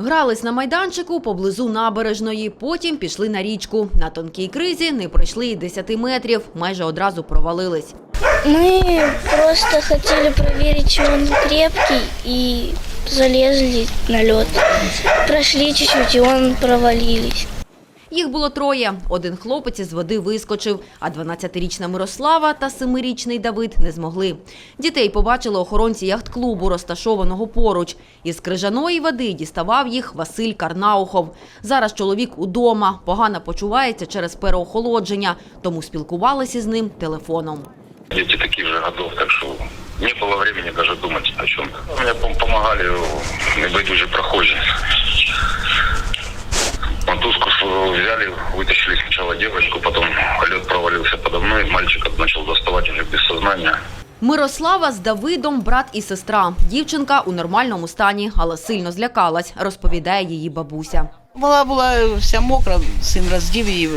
Грались на майданчику поблизу набережної, потім пішли на річку. На тонкій кризі не пройшли і 10 метрів, майже одразу провалились. Ми просто хотіли перевірити, чи він крепкий, і залізли на льот. Пройшли чуть-чуть, і він провалились. Їх було троє. Один хлопець із води вискочив, а 12-річна Мирослава та 7-річний Давид не змогли. Дітей побачили охоронці яхт-клубу, розташованого поруч. Із крижаної води діставав їх Василь Карнаухов. Зараз чоловік удома, погано почувається через переохолодження, тому спілкувалися з ним телефоном. Дети таких же годов, так что не было времени даже думать о чем-то. Мне пом- помогали небайдужие взяли, вытащили сначала девочку, потом лед провалился подо мной, мальчик начал доставать уже без сознания. Мирослава з Давидом брат і сестра. Дівчинка у нормальному стані, але сильно злякалась, розповідає її бабуся. Була була вся мокра, син роздів її,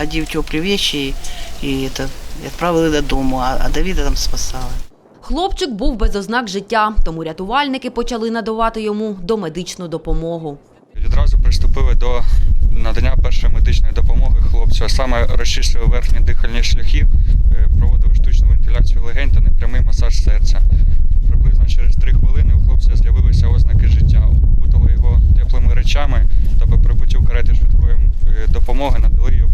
одів теплі речі і, і це, відправили додому, а, а Давіда там спасали. Хлопчик був без ознак життя, тому рятувальники почали надавати йому домедичну допомогу. Відразу приступили до надання першої медичної допомоги хлопцю, а саме розчислили верхні дихальні шляхи, е, проводили штучну вентиляцію легень та непрямий масаж серця. Приблизно через три хвилини у хлопця з'явилися ознаки життя. Укутали його теплими речами та по прибуттю карети швидкої е, допомоги надали його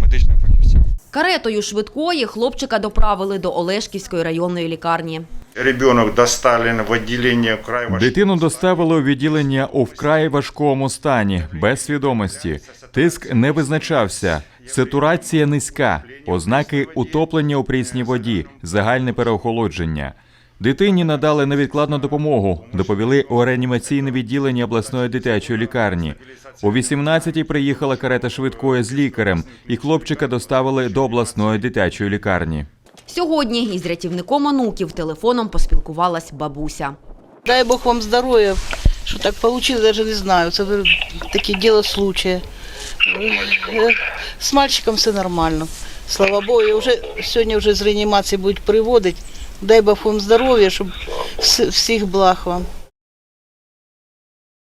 медичним фахівцям. Каретою швидкої хлопчика доправили до Олешківської районної лікарні. Ребенок доставлен в отделение край Дитину доставили у відділення у вкрай важкому стані, без свідомості. Тиск не визначався, сатурація низька, ознаки утоплення у прісній воді, загальне переохолодження. Дитині надали невідкладну допомогу, доповіли у реанімаційне відділення обласної дитячої лікарні. О 18-й приїхала карета швидкої з лікарем, і хлопчика доставили до обласної дитячої лікарні. Сьогодні із рятівником онуків телефоном поспілкувалась бабуся. Дай Бог вам здоров'я, що так вийшло, навіть не знаю. Це таке діло случая. Е, З мальчиком все нормально. Слава Богу, я вже сьогодні вже з реанімації будуть приводити. Дай Бог вам здоров'я, щоб всіх благ вам.